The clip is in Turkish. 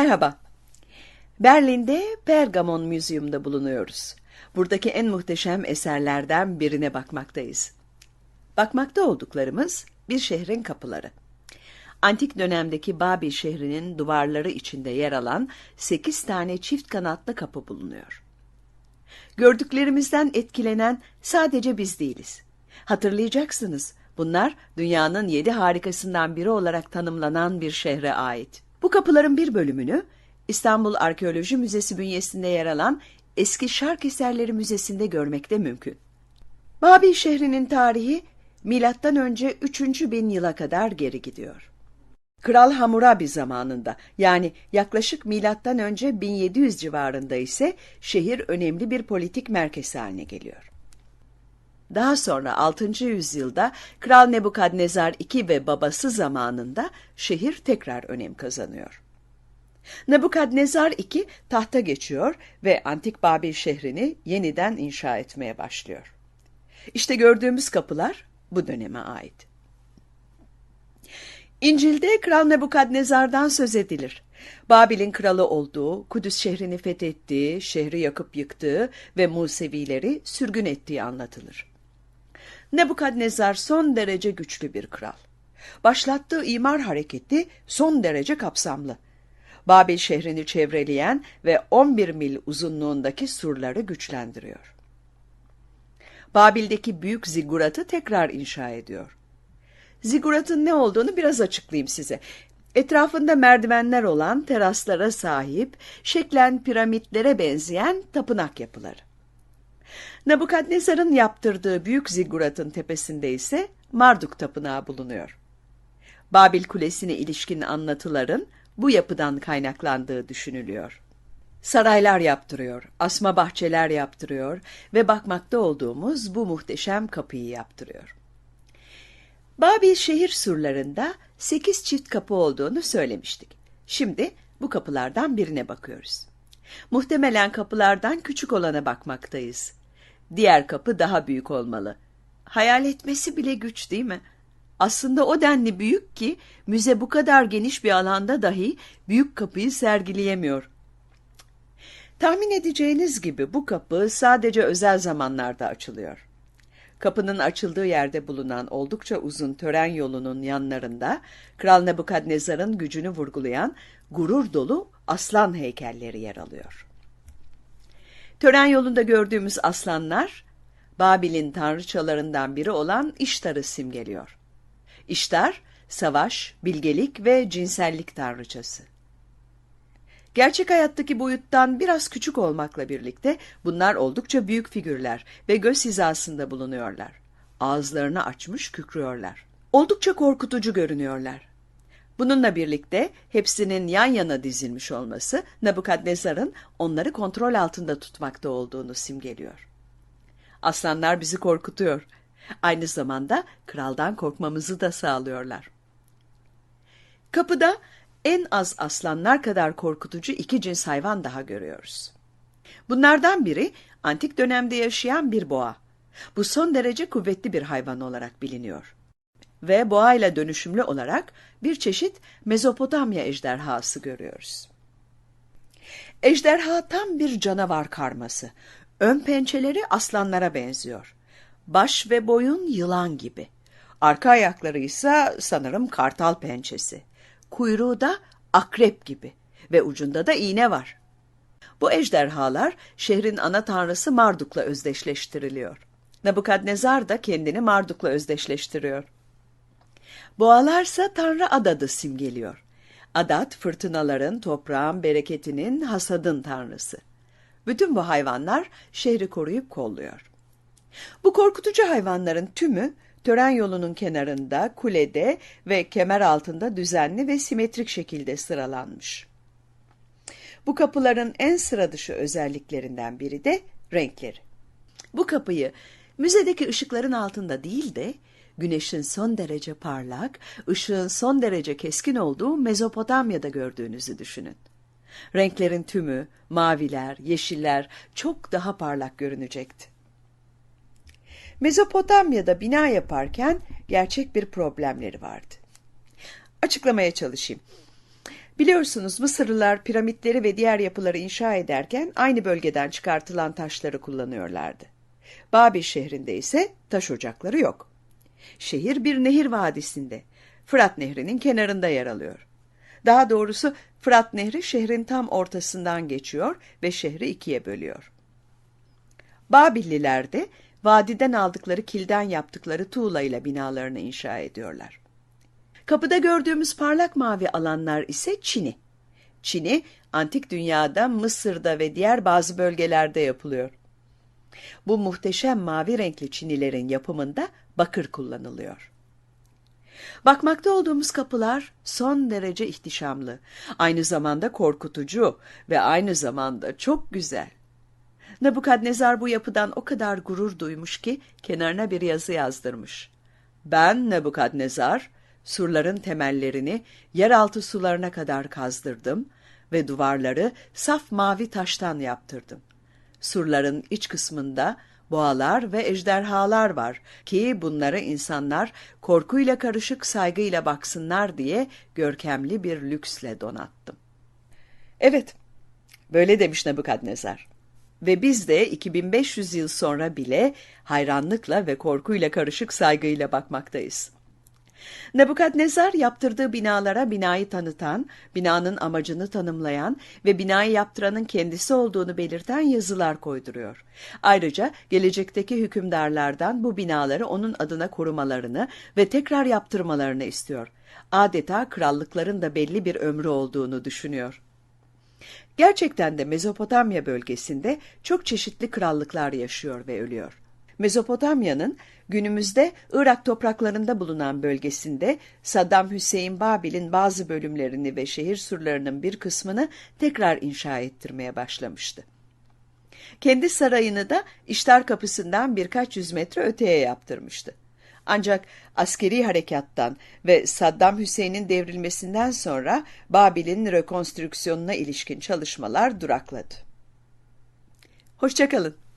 Merhaba. Berlin'de Pergamon Müzyum'da bulunuyoruz. Buradaki en muhteşem eserlerden birine bakmaktayız. Bakmakta olduklarımız bir şehrin kapıları. Antik dönemdeki Babil şehrinin duvarları içinde yer alan sekiz tane çift kanatlı kapı bulunuyor. Gördüklerimizden etkilenen sadece biz değiliz. Hatırlayacaksınız, bunlar dünyanın yedi harikasından biri olarak tanımlanan bir şehre ait. Bu kapıların bir bölümünü İstanbul Arkeoloji Müzesi bünyesinde yer alan Eski Şark Eserleri Müzesi'nde görmekte mümkün. Babil şehrinin tarihi milattan önce 3. bin yıla kadar geri gidiyor. Kral Hammurabi zamanında yani yaklaşık milattan önce 1700 civarında ise şehir önemli bir politik merkez haline geliyor. Daha sonra 6. yüzyılda Kral Nebukadnezar II ve babası zamanında şehir tekrar önem kazanıyor. Nebukadnezar II tahta geçiyor ve Antik Babil şehrini yeniden inşa etmeye başlıyor. İşte gördüğümüz kapılar bu döneme ait. İncil'de Kral Nebukadnezar'dan söz edilir. Babil'in kralı olduğu, Kudüs şehrini fethettiği, şehri yakıp yıktığı ve Musevileri sürgün ettiği anlatılır. Nebukadnezar son derece güçlü bir kral. Başlattığı imar hareketi son derece kapsamlı. Babil şehrini çevreleyen ve 11 mil uzunluğundaki surları güçlendiriyor. Babil'deki büyük ziguratı tekrar inşa ediyor. Ziguratın ne olduğunu biraz açıklayayım size. Etrafında merdivenler olan teraslara sahip, şeklen piramitlere benzeyen tapınak yapıları. Nabukadnezar'ın yaptırdığı büyük ziguratın tepesinde ise Marduk Tapınağı bulunuyor. Babil Kulesi'ne ilişkin anlatıların bu yapıdan kaynaklandığı düşünülüyor. Saraylar yaptırıyor, asma bahçeler yaptırıyor ve bakmakta olduğumuz bu muhteşem kapıyı yaptırıyor. Babil şehir surlarında sekiz çift kapı olduğunu söylemiştik. Şimdi bu kapılardan birine bakıyoruz. Muhtemelen kapılardan küçük olana bakmaktayız. Diğer kapı daha büyük olmalı. Hayal etmesi bile güç değil mi? Aslında o denli büyük ki müze bu kadar geniş bir alanda dahi büyük kapıyı sergileyemiyor. Tahmin edeceğiniz gibi bu kapı sadece özel zamanlarda açılıyor. Kapının açıldığı yerde bulunan oldukça uzun tören yolunun yanlarında Kral Nebukadnezar'ın gücünü vurgulayan gurur dolu aslan heykelleri yer alıyor. Tören yolunda gördüğümüz aslanlar Babil'in tanrıçalarından biri olan İştar'ı simgeliyor. İştar, savaş, bilgelik ve cinsellik tanrıçası. Gerçek hayattaki boyuttan biraz küçük olmakla birlikte bunlar oldukça büyük figürler ve göz hizasında bulunuyorlar. Ağızlarını açmış kükrüyorlar. Oldukça korkutucu görünüyorlar. Bununla birlikte hepsinin yan yana dizilmiş olması Nabukadnezar'ın onları kontrol altında tutmakta olduğunu simgeliyor. Aslanlar bizi korkutuyor. Aynı zamanda kraldan korkmamızı da sağlıyorlar. Kapıda en az aslanlar kadar korkutucu iki cins hayvan daha görüyoruz. Bunlardan biri antik dönemde yaşayan bir boğa. Bu son derece kuvvetli bir hayvan olarak biliniyor. Ve boğa ile dönüşümlü olarak bir çeşit Mezopotamya ejderhası görüyoruz. Ejderha tam bir canavar karması. Ön pençeleri aslanlara benziyor. Baş ve boyun yılan gibi. Arka ayakları ise sanırım kartal pençesi. Kuyruğu da akrep gibi ve ucunda da iğne var. Bu ejderhalar şehrin ana tanrısı Marduk'la özdeşleştiriliyor. Nabukadnezar da kendini Marduk'la özdeşleştiriyor. Boğalarsa Tanrı Adad'ı simgeliyor. Adat fırtınaların, toprağın, bereketinin, hasadın tanrısı. Bütün bu hayvanlar şehri koruyup kolluyor. Bu korkutucu hayvanların tümü tören yolunun kenarında, kulede ve kemer altında düzenli ve simetrik şekilde sıralanmış. Bu kapıların en sıra dışı özelliklerinden biri de renkleri. Bu kapıyı müzedeki ışıkların altında değil de güneşin son derece parlak, ışığın son derece keskin olduğu Mezopotamya'da gördüğünüzü düşünün. Renklerin tümü, maviler, yeşiller çok daha parlak görünecekti. Mezopotamya'da bina yaparken gerçek bir problemleri vardı. Açıklamaya çalışayım. Biliyorsunuz Mısırlılar piramitleri ve diğer yapıları inşa ederken aynı bölgeden çıkartılan taşları kullanıyorlardı. Babil şehrinde ise taş ocakları yok. Şehir bir nehir vadisinde. Fırat Nehri'nin kenarında yer alıyor. Daha doğrusu Fırat Nehri şehrin tam ortasından geçiyor ve şehri ikiye bölüyor. Babilliler de vadiden aldıkları kilden yaptıkları tuğla ile binalarını inşa ediyorlar. Kapıda gördüğümüz parlak mavi alanlar ise Çin'i. Çin'i antik dünyada Mısır'da ve diğer bazı bölgelerde yapılıyor. Bu muhteşem mavi renkli Çinilerin yapımında bakır kullanılıyor. Bakmakta olduğumuz kapılar son derece ihtişamlı, aynı zamanda korkutucu ve aynı zamanda çok güzel. Nebukadnezar bu yapıdan o kadar gurur duymuş ki kenarına bir yazı yazdırmış. Ben Nebukadnezar, surların temellerini yeraltı sularına kadar kazdırdım ve duvarları saf mavi taştan yaptırdım. Surların iç kısmında boğalar ve ejderhalar var ki bunları insanlar korkuyla karışık saygıyla baksınlar diye görkemli bir lüksle donattım. Evet, böyle demiş Nebukadnezar. Ve biz de 2500 yıl sonra bile hayranlıkla ve korkuyla karışık saygıyla bakmaktayız. Nebukadnezar yaptırdığı binalara binayı tanıtan, binanın amacını tanımlayan ve binayı yaptıranın kendisi olduğunu belirten yazılar koyduruyor. Ayrıca gelecekteki hükümdarlardan bu binaları onun adına korumalarını ve tekrar yaptırmalarını istiyor. Adeta krallıkların da belli bir ömrü olduğunu düşünüyor. Gerçekten de Mezopotamya bölgesinde çok çeşitli krallıklar yaşıyor ve ölüyor. Mezopotamya'nın günümüzde Irak topraklarında bulunan bölgesinde Saddam Hüseyin Babil'in bazı bölümlerini ve şehir surlarının bir kısmını tekrar inşa ettirmeye başlamıştı. Kendi sarayını da İştar kapısından birkaç yüz metre öteye yaptırmıştı. Ancak askeri harekattan ve Saddam Hüseyin'in devrilmesinden sonra Babil'in rekonstrüksiyonuna ilişkin çalışmalar durakladı. Hoşçakalın.